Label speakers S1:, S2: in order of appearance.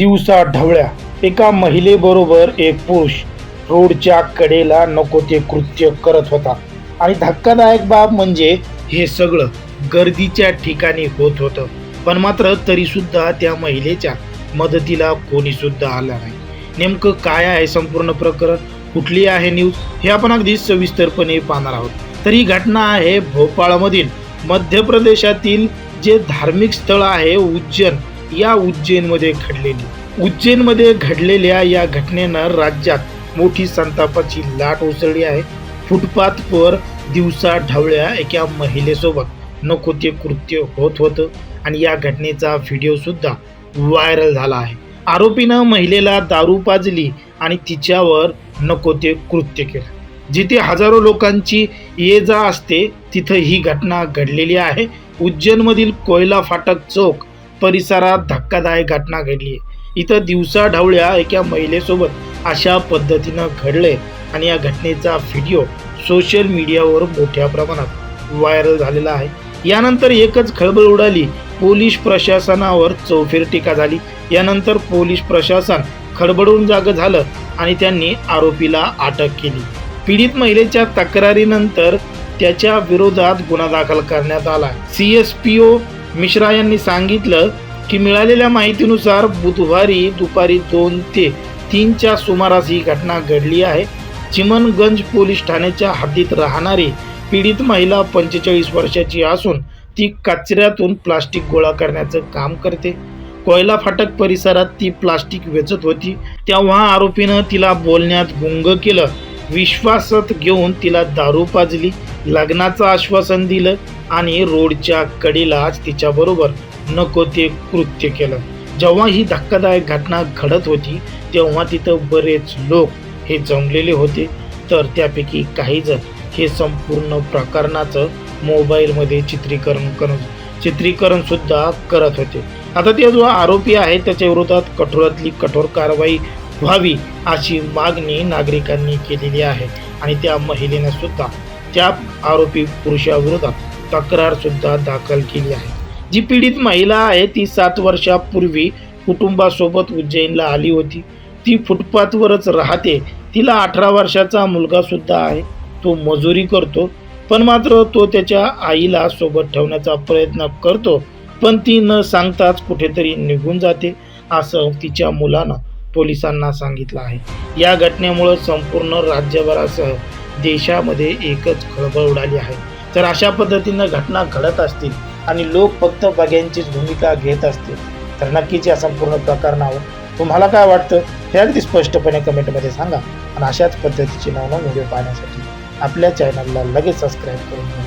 S1: दिवसा ढवळ्या. एका महिलेबरोबर एक पुरुष रोडच्या कडेला नको ते कृत्य करत होता. आणि धक्कादायक बाब म्हणजे हे सगळं गर्दीच्या ठिकाणी होत होतं. पण मात्र तरी सुद्धा त्या महिलेच्या मदतीला कोणी सुद्धा आला नाही. नेमकं काय आहे संपूर्ण प्रकरण? कुठली आहे न्यूज? हे आपण अगदी सविस्तरपणे पाहणार आहोत. तर ही घटना आहे भोपाळमधील मध्य प्रदेशातील जे धार्मिक स्थळ आहे उज्जैन. या उज्जैनमध्ये घडलेली. उज्जैनमध्ये घडलेल्या या घटनेनं राज्यात मोठी संतापाची लाट उसळली आहे. फुटपाथवर दिवसा ढवळ्या एका महिलेसोबत नको ते कृत्य होत होतं आणि या घटनेचा व्हिडिओ सुद्धा व्हायरल झाला आहे. आरोपीनं महिलेला दारू पाजली आणि तिच्यावर नको ते कृत्य केलं. जिथे हजारो लोकांची ये जा असते तिथं ही घटना घडलेली आहे. उज्जैनमधील कोयला फाटक चौक परिसरात धक्कादायक घटना घडली. आहे इथं दिवसा ढवळ्या एका महिलेसोबत अशा पद्धतीनं घडले आणि या घटनेचा व्हिडिओ सोशल मीडियावर मोठ्या प्रमाणात व्हायरल झालेला आहे. यानंतर एकच खळबळ उडाली. पोलीस प्रशासनावर चौफेर टीका झाली. यानंतर पोलीस प्रशासन खडबडून जाग झालं आणि त्यांनी आरोपीला अटक केली. पीडित महिलेच्या तक्रारीनंतर त्याच्या विरोधात गुन्हा दाखल करण्यात आला. C S P O Mishra यांनी सांगितलं की मिळालेल्या माहितीनुसार बुधवारी दुपारी दोन ते तीनच्या सुमारास ही घटना घडली आहे. चिमनगंज पोलीस ठाण्याच्या हद्दीत राहणारी पीडित महिला पंचेचाळीस वर्षाची असून ती कचऱ्यातून प्लास्टिक गोळा करण्याचं काम करते. कोयला फाटक परिसरात ती प्लास्टिक वेचत होती. तेव्हा आरोपीनं तिला बोलण्यात गुंग केलं. विश्वासात घेऊन तिला दारू पाजली लग्नाचं आश्वासन दिलं आणि रोडच्या कडीलाच तिच्याबरोबर नको ते कृत्य केलं. जेव्हा ही धक्कादायक घटना घडत होती तेव्हा तिथं बरेच लोक हे जमलेले होते. तर त्यापैकी काही जण हे संपूर्ण प्रकरणाचं मोबाईलमध्ये चित्रीकरण करत चित्रीकरण सुद्धा करत होते. आता ते जो आरोपी आहे त्याच्या विरोधात कठोरातली कठोर कारवाई व्हावी अशी मागणी नागरिकांनी केलेली आहे. आणि त्या महिलेने सुद्धा त्या आरोपी पुरुषाविरोधात तक्रार सुद्धा दाखल केली आहे. जी पीडित महिला आहे ती सात वर्षापूर्वी कुटुंबासोबत उज्जैनला आली होती. ती फुटपाथवरच राहते. तिला अठरा वर्षाचा मुलगा सुद्धा आहे. तो मजुरी करतो. पण मात्र तो त्याच्या आईला सोबत ठेवण्याचा प्रयत्न करतो. पण ती न सांगताच कुठेतरी निघून जाते. असं तिच्या मुलांना पोलिसांना सांगितलं आहे. या घटनेमुळं संपूर्ण राज्यभरासह देशामध्ये एकच खळबळ उडाली आहे. तर अशा पद्धतीनं घटना घडत असतील आणि लोक फक्त बघ्यांचीच भूमिका घेत असतील तर नक्कीच या संपूर्ण प्रकरणावर तुम्हाला काय वाटतं हे अगदी स्पष्टपणे कमेंटमध्ये सांगा. आणि अशाच पद्धतीचे नवनव व्हिडिओ पाहण्यासाठी आपल्या चॅनलला लगेच सबस्क्राईब करून घ्या.